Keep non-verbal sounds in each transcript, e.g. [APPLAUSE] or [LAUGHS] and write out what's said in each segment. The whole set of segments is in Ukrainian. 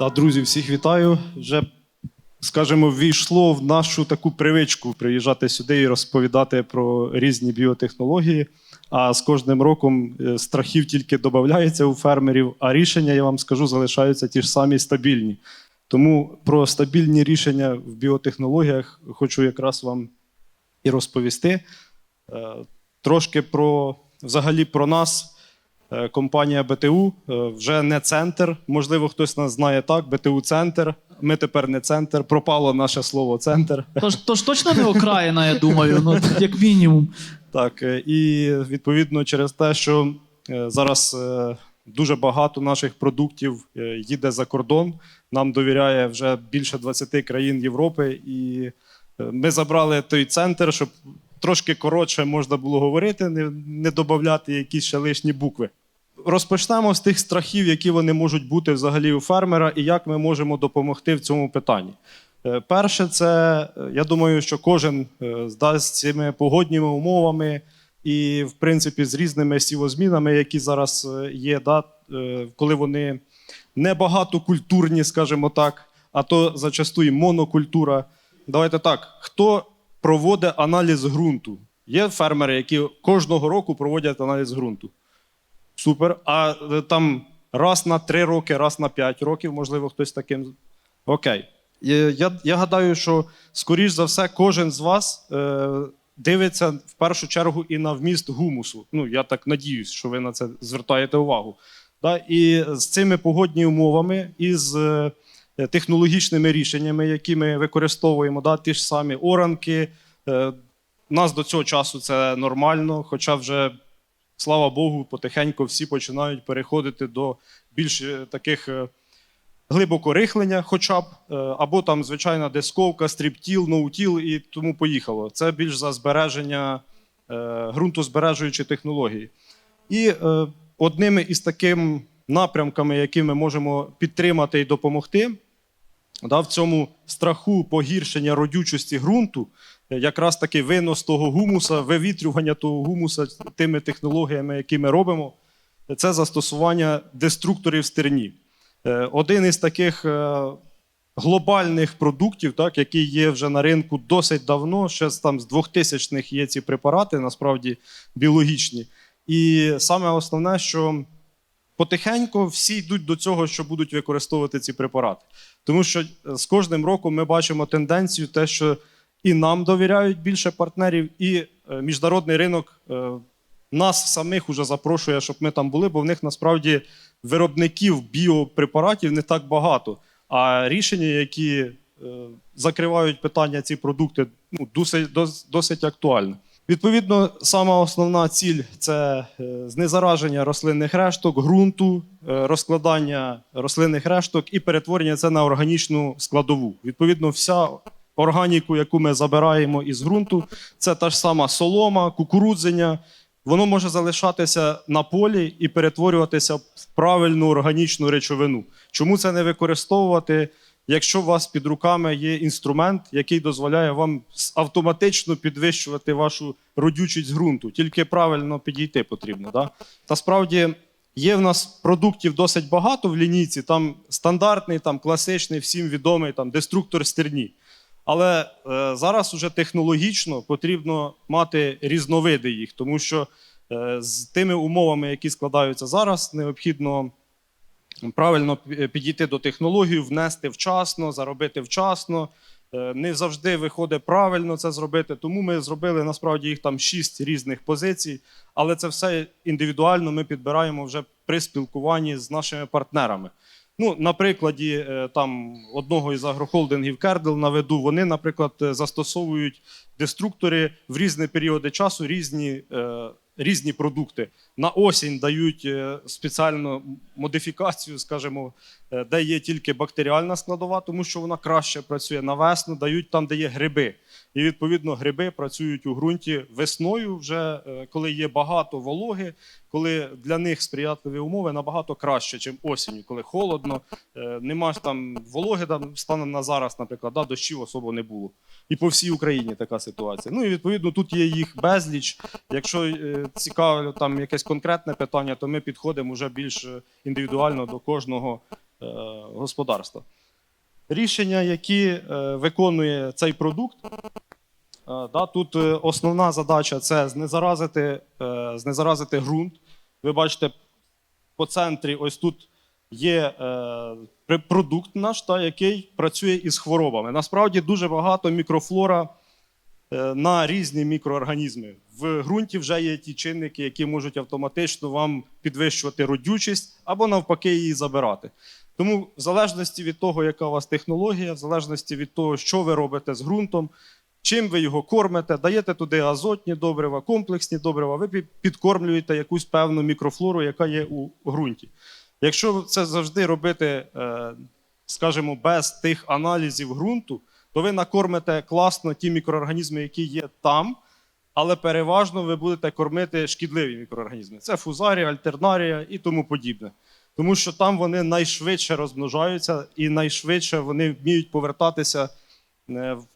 Та, друзі, всіх вітаю. Вже, скажімо, ввійшло в нашу таку привичку приїжджати сюди і розповідати про різні біотехнології. А з кожним роком е, страхів тільки додається у фермерів, а рішення, я вам скажу, залишаються ті ж самі стабільні. Тому про стабільні рішення в біотехнологіях хочу якраз вам і розповісти. Е, Трошки про взагалі про нас. Е, Компанія БТУ е, вже не центр. Можливо, хтось нас знає так. БТУ центр. Ми тепер не центр. Пропало наше слово центр. Тож, [LAUGHS] тож точно не окраїна, я думаю, ну, як мінімум. Так, е, і відповідно через те, що зараз дуже багато наших продуктів їде за кордон. Нам довіряє вже більше 20 країн Європи, і ми забрали той центр, щоб трошки коротше можна було говорити, не, не додати якісь ще лишні букви. Розпочнемо з тих страхів, які вони можуть бути взагалі у фермера, і як ми можемо допомогти в цьому питанні. Е, Перше, це е, я думаю, що кожен е, здасть цими погодніми умовами і, в принципі, з різними сівозмінами, які зараз є, да, коли вони не багатокультурні, скажімо так, а то зачасту і монокультура. Давайте так: хто проводить аналіз ґрунту? Є фермери, які кожного року проводять аналіз ґрунту. Супер. А е, там раз на три роки, раз на п'ять років, можливо, хтось таким. Окей. Я, я гадаю, що, скоріш за все, кожен з вас е, дивиться в першу чергу і на вміст гумусу. Ну, я так надіюсь, що ви на це звертаєте увагу. Да? І з цими погодніми умовами, і з е, технологічними рішеннями, які ми використовуємо, да? ті ж самі оранки. Е, нас до цього часу це нормально, хоча вже слава Богу, потихеньку всі починають переходити до більш е, таких е, глибоко рихлення, хоча б, е, або там звичайна дисковка, стріптіл, ноутіл і тому поїхало. Це більш за збереження ґрунтозбережуючі технології. І одними із такими напрямками, які ми можемо підтримати і допомогти, в цьому страху погіршення родючості ґрунту, якраз таки винос того гумуса, вивітрювання того гумуса тими технологіями, які ми робимо, це застосування деструкторів стерні. Е, Один із таких е, глобальних продуктів, так, який є вже на ринку досить давно, ще там, з 2000-х є ці препарати, насправді біологічні. І саме основне, що потихеньку всі йдуть до цього, що будуть використовувати ці препарати. Тому що е, з кожним роком ми бачимо тенденцію, те, що і нам довіряють більше партнерів, і е, міжнародний ринок е, нас самих уже запрошує, щоб ми там були, бо в них насправді виробників біопрепаратів не так багато. А рішення, які е, закривають питання ці продукти, ну, досить, досить актуальне. Відповідно, сама основна ціль це знезараження рослинних решток, ґрунту, розкладання рослинних решток і перетворення це на органічну складову. Відповідно, вся органіку, яку ми забираємо із ґрунту, це та ж сама солома, кукурудзення. Воно може залишатися на полі і перетворюватися в правильну органічну речовину. Чому це не використовувати, якщо у вас під руками є інструмент, який дозволяє вам автоматично підвищувати вашу родючість ґрунту? Тільки правильно підійти потрібно. Да? Та справді є в нас продуктів досить багато в лінійці. Там стандартний, там класичний, всім відомий там деструктор стерні. Але е, зараз уже технологічно потрібно мати різновиди їх, тому що е, з тими умовами, які складаються зараз, необхідно правильно підійти до технології, внести вчасно, заробити вчасно. Е, Не завжди виходить правильно це зробити. Тому ми зробили насправді їх там шість різних позицій, але це все індивідуально ми підбираємо вже при спілкуванні з нашими партнерами. Ну, на прикладі е, там одного із агрохолдингів Кердел наведу, вони, наприклад, е, застосовують деструктори в різні періоди часу, різні, е, різні продукти. На осінь дають спеціальну модифікацію, скажімо, де є тільки бактеріальна складова, тому що вона краще працює на весну, дають там, де є гриби. І відповідно гриби працюють у ґрунті весною, вже коли є багато вологи, коли для них сприятливі умови набагато краще, ніж осінню, коли холодно, е, нема там вологи, там станом на зараз, наприклад, да, дощів особо не було. І по всій Україні така ситуація. Ну і відповідно тут є їх безліч. Якщо е, цікаве там якесь конкретне питання, то ми підходимо вже більш е, індивідуально до кожного господарства. Рішення, які виконує цей продукт, да, тут е, основна задача це знезаразити, е, знезаразити ґрунт. Ви бачите, по центрі ось тут є е, продукт наш, та, який працює із хворобами. Насправді дуже багато мікрофлора е, на різні мікроорганізми. В ґрунті вже є ті чинники, які можуть автоматично вам підвищувати родючість або навпаки її забирати. Тому, в залежності від того, яка у вас технологія, в залежності від того, що ви робите з ґрунтом, чим ви його кормите, даєте туди азотні добрива, комплексні добрива, ви підкормлюєте якусь певну мікрофлору, яка є у ґрунті. Якщо це завжди робити, е, скажімо, без тих аналізів ґрунту, то ви накормите класно ті мікроорганізми, які є там, але переважно ви будете кормити шкідливі мікроорганізми. Це фузарія, альтернарія і тому подібне. Тому що там вони найшвидше розмножаються і найшвидше вони вміють повертатися е, в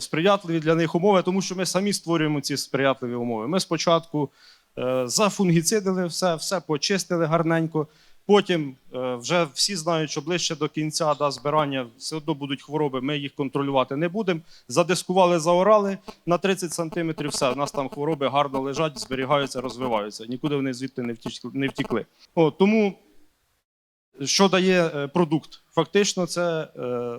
сприятливі для них умови, тому що ми самі створюємо ці сприятливі умови. Ми спочатку е, зафунгіцидили все, все почистили гарненько. Потім е, вже всі знають, що ближче до кінця да, збирання все одно будуть хвороби, ми їх контролювати не будемо. Задискували, заорали на 30 сантиметрів, все, у нас там хвороби гарно лежать, зберігаються, розвиваються. Нікуди вони звідти не втікли. О, тому що дає е, продукт? Фактично, це е,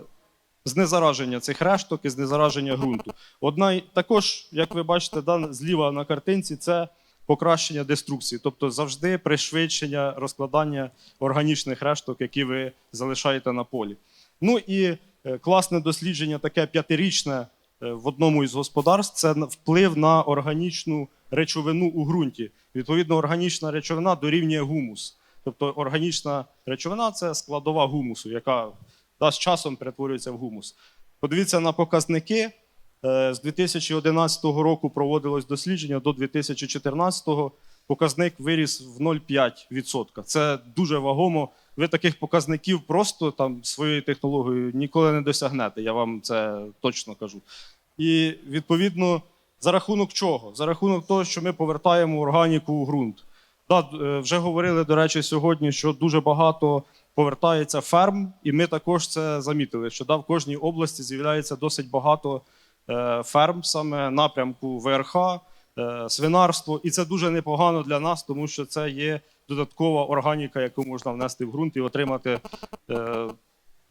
знезараження цих решток і знезараження ґрунту. Одна також, як ви бачите, да, зліва на картинці, це покращення деструкції, тобто завжди пришвидшення розкладання органічних решток, які ви залишаєте на полі. Ну і е, класне дослідження, таке п'ятирічне е, в одному із господарств, це вплив на органічну речовину у ґрунті. Відповідно, органічна речовина дорівнює гумус. Тобто органічна речовина це складова гумусу, яка да, з часом перетворюється в гумус. Подивіться на показники. Е, З 2011 року проводилось дослідження до 2014 показник виріс в 0,5%. Це дуже вагомо. Ви таких показників просто там своєю технологією ніколи не досягнете. Я вам це точно кажу. І відповідно, за рахунок чого? За рахунок того, що ми повертаємо органіку у ґрунт. Да, е, вже говорили, до речі, сьогодні, що дуже багато повертається ферм, і ми також це замітили, що да, в кожній області з'являється досить багато е, ферм, саме напрямку ВРХ, е, свинарство. І це дуже непогано для нас, тому що це є додаткова органіка, яку можна внести в ґрунт і отримати е,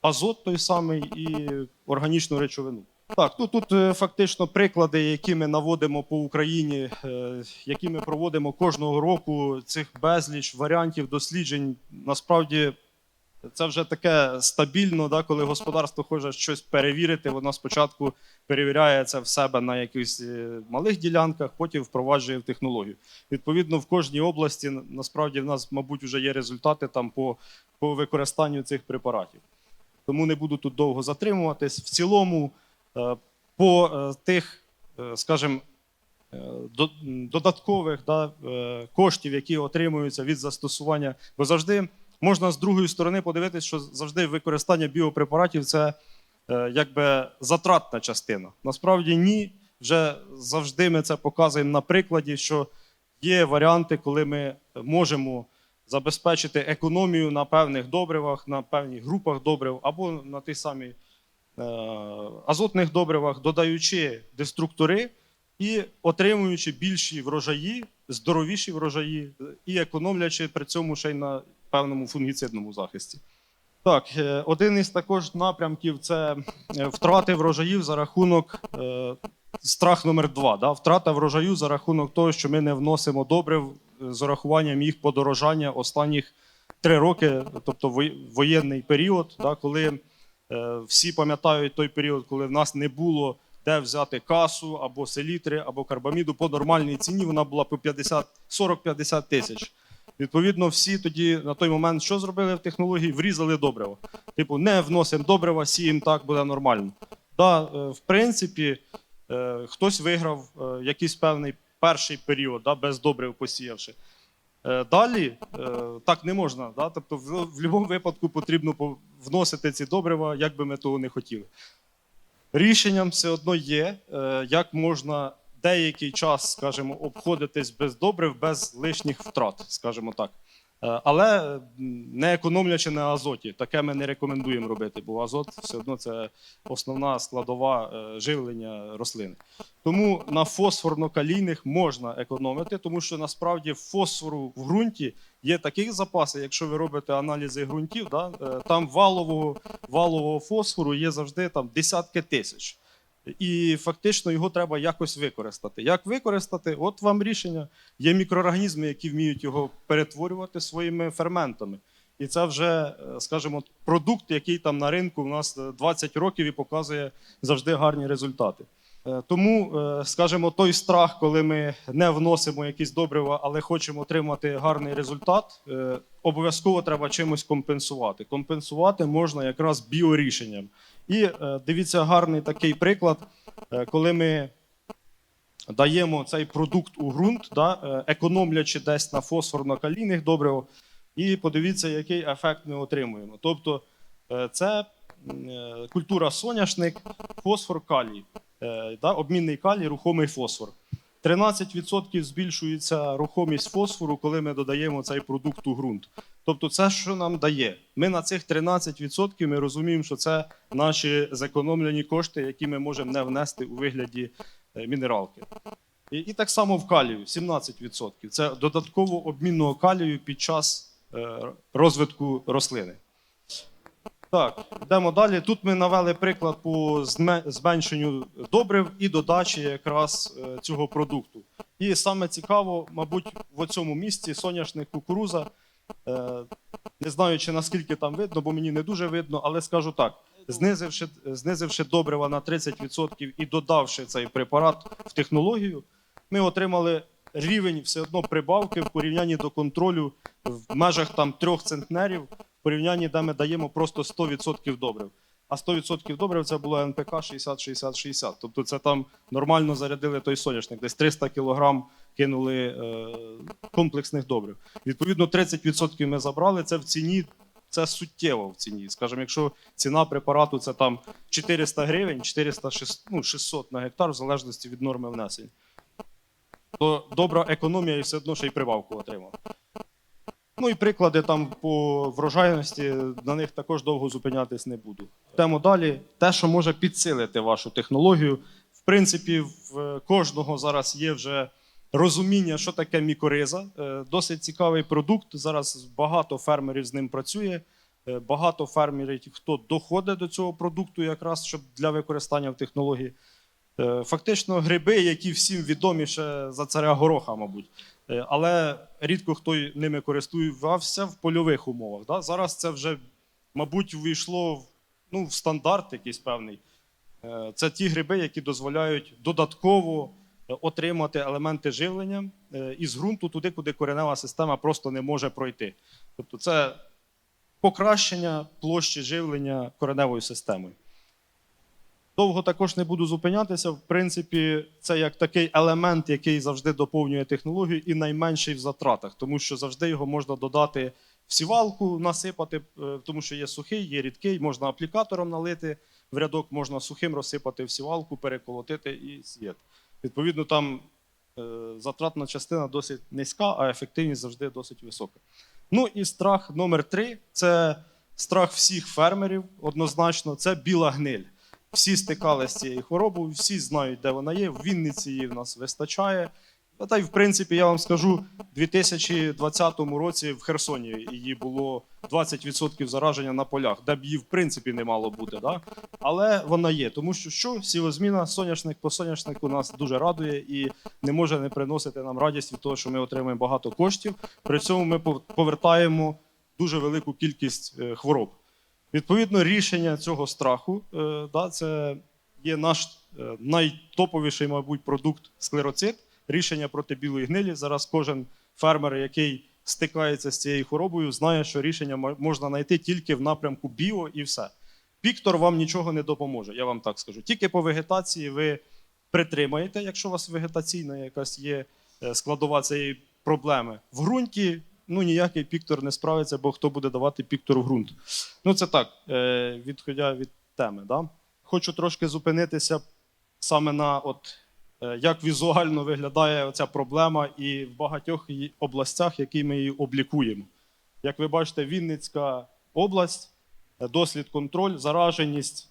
азот той самий і органічну речовину. Так, ну тут фактично приклади, які ми наводимо по Україні, які ми проводимо кожного року, цих безліч варіантів досліджень. Насправді це вже таке стабільно, да, коли господарство хоче щось перевірити, воно спочатку перевіряє це в себе на якихось е, малих ділянках, потім впроваджує в технологію. Відповідно, в кожній області насправді в нас, мабуть, вже є результати там по, по використанню цих препаратів. Тому не буду тут довго затримуватись. В цілому, е, по е, тих, скажімо, додаткових да, коштів, які отримуються від застосування, бо завжди можна з другої сторони подивитися, що завжди використання біопрепаратів це е, якби затратна частина. Насправді ні. Вже завжди ми це показуємо на прикладі, що є варіанти, коли ми можемо забезпечити економію на певних добривах, на певних групах добрив або на тих самі е, азотних добривах, додаючи деструктори і отримуючи більші врожаї, здоровіші врожаї, і економлячи при цьому ще й на певному фунгіцидному захисті. Так, е, один із також напрямків це е, втрати врожаїв за рахунок е, страх номер два. Да? Втрата врожаю за рахунок того, що ми не вносимо добрив е, з урахуванням їх подорожання останніх три роки, тобто воєнний період, да, коли всі пам'ятають той період, коли в нас не було де взяти касу або селітри, або карбаміду по нормальній ціні, вона була по 50, 40-50 тисяч. Відповідно, всі тоді на той момент що зробили в технології? Врізали добрива. Типу, не вносимо добрива, сіємо так, буде нормально. Да, е, в принципі, е, хтось виграв е, якийсь певний перший період, да, без добрив посіявши. Далі так не можна. Да? Тобто, в, в будь-якому випадку потрібно вносити ці добрива, як би ми того не хотіли. Рішенням все одно є, як можна деякий час, скажімо, обходитись без добрив, без лишніх втрат, скажімо так. Е, Але не економлячи на азоті. Таке ми не рекомендуємо робити, бо азот все одно це основна складова е, живлення рослини. Тому на фосфорно-калійних можна економити, тому що насправді фосфору в ґрунті є такі запаси, якщо ви робите аналізи ґрунтів, да, е, там валового, валового фосфору є завжди там, десятки тисяч. І фактично його треба якось використати. Як використати? От вам рішення. Є мікроорганізми, які вміють його перетворювати своїми ферментами. І це вже, е, скажімо, продукт, який там на ринку у нас е, 20 років і показує завжди гарні результати. Е, Тому, е, скажімо, той страх, коли ми не вносимо якісь добрива, але хочемо отримати гарний результат, е, обов'язково треба чимось компенсувати. Компенсувати можна якраз біорішенням. І е, дивіться, гарний такий приклад, е, коли ми даємо цей продукт у ґрунт, да, е, економлячи десь на фосфорно-калійних добрив, і подивіться, який ефект ми отримуємо. Тобто, це культура соняшник, фосфор калій, да, обмінний калій, рухомий фосфор. 13% збільшується рухомість фосфору, коли ми додаємо цей продукт у ґрунт. Тобто, це що нам дає? Ми на цих 13% ми розуміємо, що це наші зекономлені кошти, які ми можемо не внести у вигляді е, мінералки. І, і так само в калію 17%. Це додатково обмінного калію під час е, розвитку рослини. Так, йдемо далі. Тут ми навели приклад по зменшенню добрив і додачі якраз е, цього продукту. І саме цікаво, мабуть, в цьому місці соняшник кукуруза. Е, Не знаю, чи наскільки там видно, бо мені не дуже видно, але скажу так: знизивши, знизивши добрива на 30% і додавши цей препарат в технологію, ми отримали рівень все одно прибавки в порівнянні до контролю в межах там трьох центнерів, в порівнянні, де ми даємо просто 100% добрив. А 100% добрив це було НПК 60-60-60. Тобто це там нормально зарядили той соняшник, десь 300 кг кинули е, комплексних добрив. Відповідно, 30% ми забрали. Це в ціні, це суттєво в ціні. Скажімо, якщо ціна препарату це там 400 гривень, 400 600, ну, 600 на гектар, в залежності від норми внесень, то добра економія і все одно ще й прибавку отримав. Ну і приклади там по врожайності, на них також довго зупинятись не буду. Йдемо далі. Те, що може підсилити вашу технологію. В принципі, в кожного зараз є вже розуміння, що таке мікориза. Е, Досить цікавий продукт. Зараз багато фермерів з ним працює. Е, Багато фермерів, хто доходить до цього продукту, якраз щоб для використання в технології. Е, Фактично, гриби, які всім відомі ще за царя гороха, мабуть. Е, Але рідко хто ними користувався в польових умовах. Да? Зараз це вже, мабуть, увійшло в, ну, в стандарт якийсь певний. Е, Це ті гриби, які дозволяють додатково е, отримати елементи живлення із ґрунту туди, куди коренева система просто не може пройти. Тобто це покращення площі живлення кореневою системою. Довго також не буду зупинятися. В принципі, це як такий елемент, який завжди доповнює технологію і найменший в затратах, тому що завжди його можна додати в сівалку, насипати, е, тому що є сухий, є рідкий, можна аплікатором налити в рядок, можна сухим розсипати в сівалку, переколотити і сіяти. Відповідно, там е, затратна частина досить низька, а ефективність завжди досить висока. Ну і страх номер три це страх всіх фермерів, однозначно, це біла гниль. Всі стикалися з цією хворобою, всі знають, де вона є. В Вінниці її в нас вистачає. Та й в принципі, я вам скажу, у 2020 році в Херсоні її було 20% зараження на полях, де б її в принципі не мало бути. Да? Але вона є, тому що що сівозміна, соняшник по соняшнику нас дуже радує і не може не приносити нам радість від того, що ми отримуємо багато коштів. При цьому ми пов- повертаємо дуже велику кількість е, хвороб. Відповідно, рішення цього страху е, да, це є наш е, найтоповіший, мабуть, продукт склероцит. Рішення проти білої гнилі. Зараз кожен фермер, який стикається з цією хворобою, знає, що рішення можна знайти тільки в напрямку біо і все. Піктор вам нічого не допоможе, я вам так скажу. Тільки по вегетації ви притримаєте, якщо у вас вегетаційна якась є е, складова цієї проблеми. В ґрунті ну, ніякий піктор не справиться, бо хто буде давати піктор в ґрунт. Ну, це так, е, відходя від теми. Да? Хочу трошки зупинитися саме на от, е, як візуально виглядає ця проблема і в багатьох областях, які ми її облікуємо. Як ви бачите, Вінницька область, е, дослід контроль, зараженість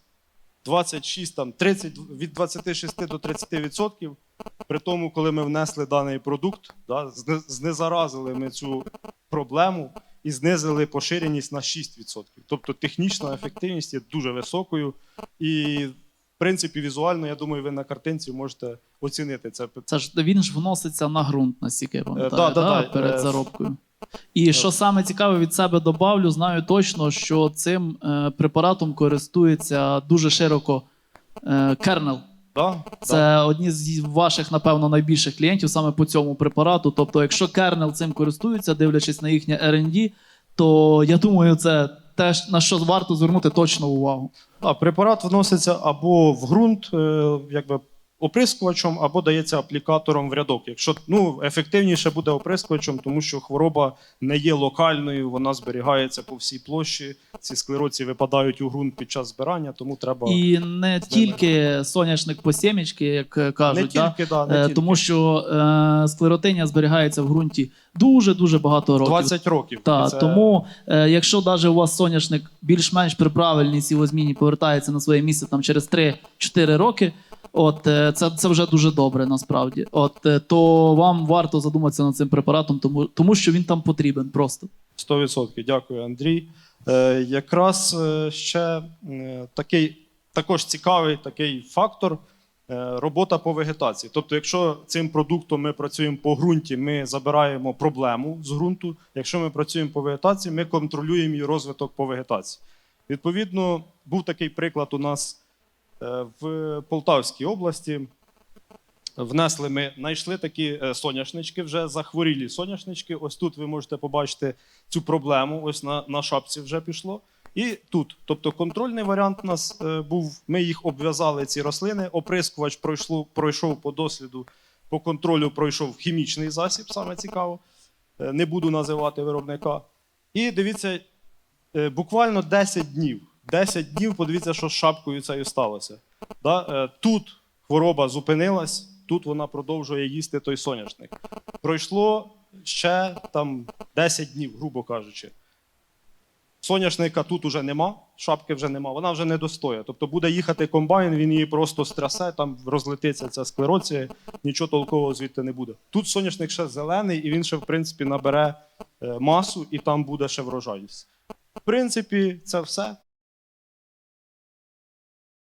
26, там, 30, від 26 до 30 відсотків. При тому, коли ми внесли даний продукт, да, знезаразили ми цю проблему і знизили поширеність на 6%. Тобто технічна ефективність є дуже високою. І, в принципі, візуально, я думаю, ви на картинці можете оцінити це. Це ж він ж вноситься на ґрунт, наскільки я пам'ятаю, да, да, да, перед е, заробкою. І що саме цікаве від себе добавлю, знаю точно, що цим е, препаратом користується дуже широко е, кернел. Да? Це одні з ваших, напевно, найбільших клієнтів саме по цьому препарату. Тобто, якщо кернел цим користується, дивлячись на їхнє R&D, то я думаю, це те, на що варто звернути точно увагу. А препарат вноситься або в ґрунт, е, якби оприскувачем, або дається аплікатором в рядок. Якщо ну, ефективніше буде оприскувачем, тому що хвороба не є локальною, вона зберігається по всій площі. Ці склероці випадають у ґрунт під час збирання, тому треба І не тільки соняшник по сімечки, як е, не кажуть, да? да, не Е, тільки. тому що е, склеротинія зберігається в ґрунті дуже дуже багато років. 20 років. Та, це- Тому, е, якщо навіть у вас соняшник більш-менш при правильній сівозміні повертається на своє місце там через 3-4 роки, от е, це, це вже дуже добре насправді. От е, то вам варто задуматися над цим препаратом, тому, тому що він там потрібен просто. 100%. Дякую, Андрій. Е, якраз е, ще такий також цікавий такий фактор робота по вегетації. Тобто, якщо цим продуктом ми працюємо по ґрунті, ми забираємо проблему з ґрунту. Якщо ми працюємо по вегетації, ми контролюємо її розвиток по вегетації. Відповідно, був такий приклад у нас в Полтавській області. Внесли ми, знайшли такі е, соняшнички, вже захворілі соняшнички. Ось тут ви можете побачити цю проблему. Ось на, на шапці вже пішло. І тут, тобто контрольний варіант у нас е, був. Ми їх обв'язали, ці рослини. Оприскувач пройшло, пройшов по досліду, по контролю пройшов хімічний засіб, саме цікаво. Е, не буду називати виробника. І дивіться, е, буквально 10 днів. 10 днів, подивіться, що з шапкою цією сталося. Да? е, Тут хвороба зупинилась, тут вона продовжує їсти той соняшник. Пройшло ще там 10 днів, грубо кажучи. Соняшника тут уже нема, шапки вже нема, вона вже не достоє. Тобто буде їхати комбайн, він її просто стрясе, там розлетиться ця склероція, нічого толкового звідти не буде. Тут соняшник ще зелений, і він ще, в принципі, набере е, масу, і там буде ще врожайність. В принципі, це все.